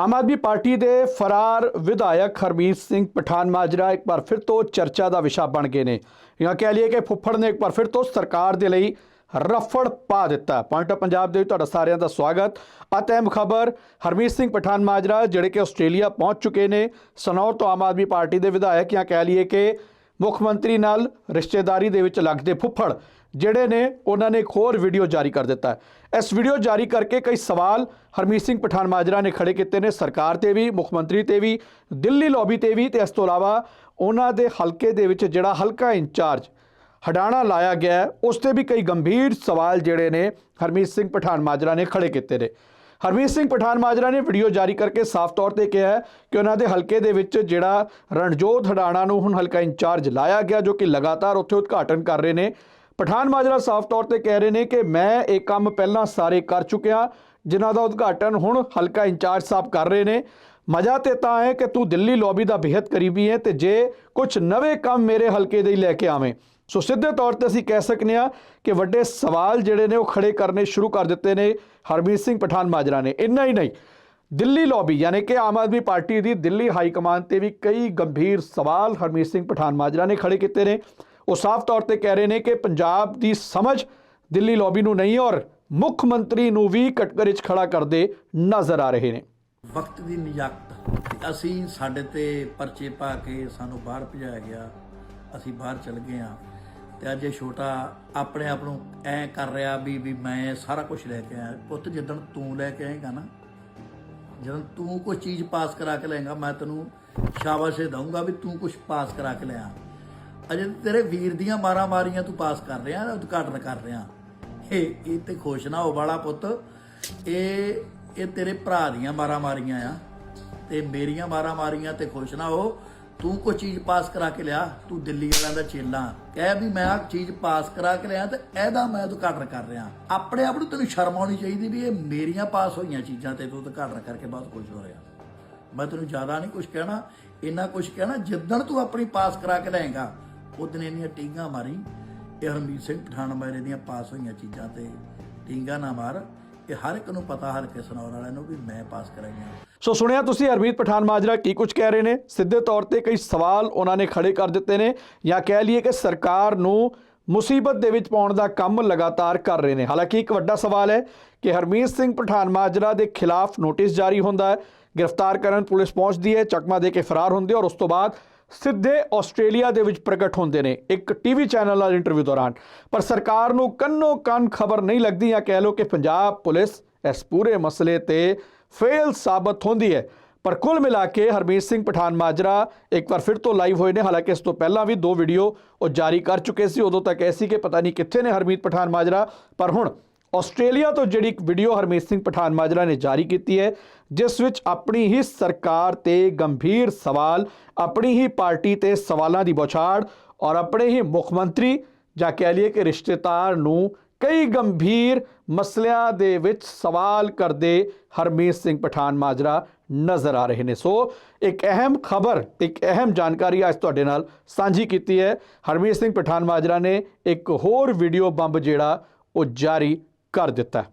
ਆਮ Aadmi party ਦੇ ਫਰਾਰ ਵਿਧਾਇਕ ਹਰਮੀਤ ਸਿੰਘ ਪਠਾਨ ਮਾਜਰਾ ਇੱਕ ਵਾਰ ਫਿਰ ਤੋਂ ਚਰਚਾ ਦਾ ਵਿਸ਼ਾ ਬਣ ਗਏ ਨੇ। ਜਾਂ ਕਹਿ ਲਈਏ ਕਿ ਫੁੱਫੜ ਨੇ ਇੱਕ ਵਾਰ ਫਿਰ ਤੋਂ ਸਰਕਾਰ ਦੇ ਲਈ ਰਫੜ ਪਾ ਦਿੱਤਾ। ਪੁਆਇੰਟ ਆਫ ਪੰਜਾਬ ਦੇ ਵਿੱਚ ਤੁਹਾਡਾ ਸਾਰਿਆਂ ਦਾ ਸਵਾਗਤ। ਅਤਿਮ ਖਬਰ, ਹਰਮੀਤ ਸਿੰਘ ਪਠਾਨ ਮਾਜਰਾ ਜਿਹੜੇ ਕਿ ਆਸਟ੍ਰੇਲੀਆ ਪਹੁੰਚ ਚੁੱਕੇ ਨੇ। ਸਨੌਰ ਤੋਂ ਆਮ ਆਦਮੀ ਪਾਰਟੀ ਦੇ ਵਿਧਾਇਕ ਜਾਂ ਕਹਿ ਲਈਏ ਕਿ ਮੁੱਖ ਮੰਤਰੀ ਨਾਲ ਰਿਸ਼ਤੇਦਾਰੀ ਦੇ ਵਿੱਚ ਲੱਗਦੇ ਫੁੱਫੜ ਜਿਹੜੇ ਨੇ ਉਹਨਾਂ ਨੇ ਇੱਕ ਹੋਰ ਵੀਡੀਓ ਜਾਰੀ ਕਰ ਦਿੱਤਾ ਹੈ। ਇਸ ਵੀਡੀਓ ਜਾਰੀ ਕਰਕੇ ਕਈ ਸਵਾਲ ਹਰਮੀਤ ਸਿੰਘ ਪਠਾਨ ਮਾਜਰਾ ਨੇ ਖੜੇ ਕੀਤੇ ਨੇ, ਸਰਕਾਰ ਤੇ ਵੀ, ਮੁੱਖ ਮੰਤਰੀ ਤੇ ਵੀ, ਦਿੱਲੀ ਲੌਬੀ ਤੇ ਵੀ ਤੇ ਇਸ ਤੋਂ ਇਲਾਵਾ ਉਹਨਾਂ ਦੇ ਹਲਕੇ ਦੇ ਵਿੱਚ ਜਿਹੜਾ ਹਲਕਾ ਇੰਚਾਰਜ ਹਡਾਣਾ ਲਾਇਆ ਗਿਆ ਉਸ ਤੇ ਵੀ ਕਈ ਗੰਭੀਰ ਸਵਾਲ ਜਿਹੜੇ ਨੇ ਹਰਮੀਤ ਸਿੰਘ ਪਠਾਨ ਮਾਜਰਾ ਨੇ ਖੜੇ ਕੀਤੇ ਨੇ। ਹਰਮੀਤ ਸਿੰਘ ਪਠਾਨ ਮਾਜਰਾ ਨੇ ਵੀਡੀਓ ਜਾਰੀ ਕਰਕੇ ਸਾਫ਼ ਤੌਰ ਤੇ ਕਿਹਾ ਹੈ ਕਿ ਉਹਨਾਂ ਦੇ ਹਲਕੇ ਦੇ ਵਿੱਚ ਜਿਹੜਾ ਰਣਜੋਤ ਹਡਾਣਾ ਨੂੰ ਹੁਣ ਹਲਕਾ ਇੰਚਾਰਜ ਲਾਇਆ ਗਿਆ ਜੋ ਕਿ ਲਗਾਤਾਰ ਉੱਥੇ ਉਦਘਾਟਨ ਕਰ ਰਹੇ ਨੇ। ਪਠਾਨ ਮਾਜਰਾ ਸਾਫ਼ ਤੌਰ ਤੇ ਕਹਿ ਰਹੇ ਨੇ ਕਿ ਮੈਂ ਇਹ ਕੰਮ ਪਹਿਲਾਂ ਸਾਰੇ ਕਰ ਚੁੱਕਿਆ, ਜਿਨ੍ਹਾਂ ਦਾ ਉਦਘਾਟਨ ਹੁਣ ਹਲਕਾ ਇੰਚਾਰਜ ਸਾਹਿਬ ਕਰ ਰਹੇ ਨੇ। ਮਜ਼ਾ ਤੇ ਤਾਂ ਹੈ ਕਿ ਤੂੰ ਦਿੱਲੀ ਲੌਬੀ ਦਾ ਬੇਹੱਦ ਕਰੀਬੀ ਹੈ ਤੇ ਜੇ ਕੁਝ ਨਵੇਂ ਕੰਮ ਮੇਰੇ ਹਲਕੇ ਦੇ ਹੀ ਲੈ ਕੇ ਆਵੇਂ। ਸੋ ਸਿੱਧੇ ਤੌਰ ਤੇ ਅਸੀਂ ਕਹਿ ਸਕਨੇ ਆ ਕਿ ਵੱਡੇ ਸਵਾਲ ਜਿਹੜੇ ਨੇ ਉਹ ਖੜੇ ਕਰਨੇ ਸ਼ੁਰੂ ਕਰ ਦਿੱਤੇ ਨੇ ਹਰਮੀਤ ਸਿੰਘ ਪਠਾਨ ਮਾਜਰਾ ਨੇ। ਇੰਨਾ ਹੀ ਨਹੀਂ। ਦਿੱਲੀ ਲੌਬੀ, ਯਾਨੀ ਕਿ ਆਮ ਆਦਮੀ ਪਾਰਟੀ ਦੀ ਦਿੱਲੀ ਹਾਈ ਕਮਾਂਡ ਤੇ ਵੀ ਕਈ ਗੰਭੀਰ ਸਵਾਲ ਹਰਮੀਤ ਸਿੰਘ ਪਠਾਨ ਮਾਜਰਾ ਨੇ ਖੜੇ ਕੀਤੇ ਨੇ। ਉਹ ਸਾਫ਼ ਤੌਰ ਤੇ ਕਹਿ ਰਹੇ ਨੇ ਕਿ ਪੰਜਾਬ ਦੀ ਸਮਝ ਦਿੱਲੀ ਲੌਬੀ ਨੂੰ ਨਹੀਂ ਔਰ ਮੁੱਖ ਮੰਤਰੀ ਨੂੰ ਵੀ ਕਟਕਰੇ 'ਚ ਖੜਾ ਕਰਦੇ ਨਜ਼ਰ ਆ ਰਹੇ ਨੇ। ਵਕਤ ਦੀ ਨਿਯਾਕਤ ਅਸੀਂ ਸਾਡੇ ਤੇ ਪਰਚੇ ਪਾ ਕੇ ਸਾਨੂੰ ਬਾਹਰ ਭਜਾਇਆ ਗਿਆ। ਅਸੀਂ ਬਾਹਰ ਚਲ ਗਏ ਆ ਤੇ ਅੱਜ ਇਹ ਛੋਟਾ ਆਪਣੇ ਆਪ ਨੂੰ ਐ ਕਰ ਰਿਹਾ ਵੀ ਵੀ ਮੈਂ ਸਾਰਾ ਕੁਝ ਲੈ ਕੇ ਆਇਆ। ਪੁੱਤ ਜਦੋਂ ਤੂੰ ਲੈ ਕੇ ਆਏਗਾ ਨਾ, ਜਦੋਂ ਤੂੰ ਕੋਈ ਚੀਜ਼ ਪਾਸ ਕਰਾ ਕੇ ਲੈਂਗਾ ਮੈਂ ਤੈਨੂੰ ਸ਼ਾਬਾਸ਼ੇ ਦਊਂਗਾ ਵੀ ਤੂੰ ਕੁਝ ਪਾਸ ਕਰਾ ਕੇ ਲਿਆ। ਅਜੇ ਤੇਰੇ ਵੀਰ ਦੀਆਂ ਮਾਰਾਂ ਮਾਰੀਆਂ ਤੂੰ ਪਾਸ ਕਰ ਰਿਹਾ ਉਦਘਾਟਨ ਕਰ ਰਿਹਾ। ਇਹ ਇਹ ਤੇ ਖੁਸ਼ ਨਾ ਹੋ ਵਾਲਾ ਪੁੱਤ। ਇਹ ਇਹ ਤੇਰੇ ਭਰਾ ਦੀਆਂ ਮਾਰਾਂ ਮਾਰੀਆਂ ਆ ਤੇ ਮੇਰੀਆਂ ਮਾਰਾਂ ਮਾਰੀਆਂ ਤੇ ਖੁਸ਼ ਨਾ ਹੋ। ਤੂੰ ਕੋਈ ਚੀਜ਼ ਪਾਸ ਕਰਾ ਕੇ ਲਿਆ, ਤੂੰ ਦਿੱਲੀ ਵਾਲਿਆਂ ਦਾ ਚੇਲਾ। ਕਹਿ ਵੀ ਮੈਂ ਆ ਚੀਜ਼ ਪਾਸ ਕਰਾ ਕੇ ਲਿਆ ਤੇ ਇਹਦਾ ਮੈਂ ਉਦਘਾਟਨ ਕਰ ਰਿਹਾ। ਆਪਣੇ ਆਪ ਨੂੰ ਤੈਨੂੰ ਸ਼ਰਮ ਆਉਣੀ ਚਾਹੀਦੀ ਵੀ ਇਹ ਮੇਰੀਆਂ ਪਾਸ ਹੋਈਆਂ ਚੀਜ਼ਾਂ ਤੇ ਤੂੰ ਉਦਘਾਟਨ ਕਰਕੇ ਬਹੁਤ ਖੁਸ਼ ਹੋ ਰਿਹਾ। ਮੈਂ ਤੈਨੂੰ ਜ਼ਿਆਦਾ ਨਹੀਂ ਕੁਝ ਕਹਿਣਾ, ਇੰਨਾ ਕੁਝ ਕਹਿਣਾ, ਜਿੱਦਣ ਤੂੰ ਆਪਣੀ ਪਾਸ ਕਰਾ ਕੇ ਲੈਂਗਾ ਉਦਣ ਇੰਨੀਆਂ ਟੀਂਗਾ ਮਾਰੀ, ਇਹ ਹਰਮੀਤ ਸਿੰਘ ਪਠਾਨ ਮਾਰੇ ਦੀਆਂ ਪਾਸ ਹੋਈਆਂ ਚੀਜ਼ਾਂ ਤੇ। ਟੀਂਗਾ ਨਾ ਮਾਰ ਇਹ ਹਰ ਇੱਕ ਨੂੰ ਪਤਾ, ਹਰ ਕੇ ਸੁਣਾਉਣ ਵਾਲਿਆਂ ਨੂੰ ਵੀ ਮੈਂ ਪਾਸ ਕਰਾਈਆਂ ਸੋ ਸੁਣਿਆ ਤੁਸੀਂ, ਹਰਮੀਤ ਪਠਾਨ ਮਾਜਰਾ ਕੀ ਕੁਝ ਕਹਿ ਰਹੇ ਨੇ? ਸਿੱਧੇ ਤੌਰ ਤੇ ਕਈ ਸਵਾਲ ਉਹਨਾਂ ਨੇ ਖੜੇ ਕਰ ਦਿੱਤੇ ਨੇ ਜਾਂ ਕਹਿ ਲਈਏ ਕਿ ਸਰਕਾਰ ਨੂੰ ਮੁਸੀਬਤ ਦੇ ਵਿੱਚ ਪਾਉਣ ਦਾ ਕੰਮ ਲਗਾਤਾਰ ਕਰ ਰਹੇ ਨੇ। ਹਾਲਾਂਕਿ ਇੱਕ ਵੱਡਾ ਸਵਾਲ ਹੈ ਕਿ ਹਰਮੀਤ ਸਿੰਘ ਪਠਾਨ ਮਾਜਰਾ ਦੇ ਖਿਲਾਫ ਨੋਟਿਸ ਜਾਰੀ ਹੁੰਦਾ ਹੈ। ਗ੍ਰਿਫਤਾਰ ਕਰਨ ਪੁਲਿਸ ਪਹੁੰਚਦੀ ਹੈ, ਚਕਮਾ ਦੇ ਕੇ ਫਰਾਰ ਹੁੰਦੇ ਔਰ ਉਸ ਤੋਂ ਬਾਅਦ ਸਿੱਧੇ ਆਸਟ੍ਰੇਲੀਆ ਦੇ ਵਿੱਚ ਪ੍ਰਗਟ ਹੁੰਦੇ ਨੇ। ਇੱਕ ਟੀਵੀ ਚੈਨਲ ਨਾਲ ਇੰਟਰਵਿਊ ਦੌਰਾਨ। ਪਰ ਸਰਕਾਰ ਨੂੰ ਕੰਨੋ ਕੰਨ ਖਬਰ ਨਹੀਂ ਲੱਗਦੀ ਜਾਂ ਕਹਿ ਲਓ ਕਿ ਪੰਜਾਬ ਪੁਲਿਸ ਇਸ ਪੂਰੇ ਮਸਲੇ ਤੇ ਫੇਲ ਸਾਬਤ ਹੁੰਦੀ ਹੈ। ਪਰ ਕੁੱਲ ਮਿਲਾ ਕੇ ਹਰਮੀਤ ਸਿੰਘ ਪਠਾਨ ਮਾਜਰਾ ਇੱਕ ਵਾਰ ਫਿਰ ਤੋਂ ਲਾਈਵ ਹੋਏ ਨੇ। ਹਾਲਾਂਕਿ ਇਸ ਤੋਂ ਪਹਿਲਾਂ ਵੀ ਦੋ ਵੀਡੀਓ ਉਹ ਜਾਰੀ ਕਰ ਚੁੱਕੇ ਸੀ। ਉਦੋਂ ਤੱਕ ਐਸੀ ਕਿ ਪਤਾ ਨਹੀਂ ਕਿੱਥੇ ਨੇ ਹਰਮੀਤ ਪਠਾਨ ਮਾਜਰਾ। ਪਰ ਹੁਣ ਆਸਟ੍ਰੇਲੀਆ ਤੋਂ ਜਿਹੜੀ ਇੱਕ ਵੀਡੀਓ ਹਰਮੀਤ ਸਿੰਘ ਪਠਾਨ ਮਾਜਰਾ ਨੇ ਜਾਰੀ ਕੀਤੀ ਹੈ ਜਿਸ ਵਿੱਚ ਆਪਣੀ ਹੀ ਸਰਕਾਰ ਤੇ ਗੰਭੀਰ ਸਵਾਲ, ਆਪਣੀ ਹੀ ਪਾਰਟੀ ਤੇ ਸਵਾਲਾਂ ਦੀ ਬੌਛਾੜ ਔਰ ਆਪਣੇ ਹੀ ਮੁੱਖ ਮੰਤਰੀ ਜਾਂ ਕਹਿ ਲਈਏ ਕਿ ਰਿਸ਼ਤੇਦਾਰ ਨੂੰ ਕਈ ਗੰਭੀਰ ਮਸਲਿਆਂ ਦੇ ਵਿੱਚ ਸਵਾਲ ਕਰਦੇ ਹਰਮੀਤ ਸਿੰਘ ਪਠਾਨ ਮਾਜਰਾ ਨਜ਼ਰ ਆ ਰਹੇ ਨੇ। ਸੋ ਇੱਕ ਅਹਿਮ ਖਬਰ, ਇੱਕ ਅਹਿਮ ਜਾਣਕਾਰੀ ਅੱਜ ਤੁਹਾਡੇ ਨਾਲ ਸਾਂਝੀ ਕੀਤੀ ਹੈ। ਹਰਮੀਤ ਸਿੰਘ ਪਠਾਨ ਮਾਜਰਾ ਨੇ ਇੱਕ ਹੋਰ ਵੀਡੀਓ ਬੰਬ ਜਿਹੜਾ ਉਹ ਜਾਰੀ ਕਰ ਦਿੱਤਾ।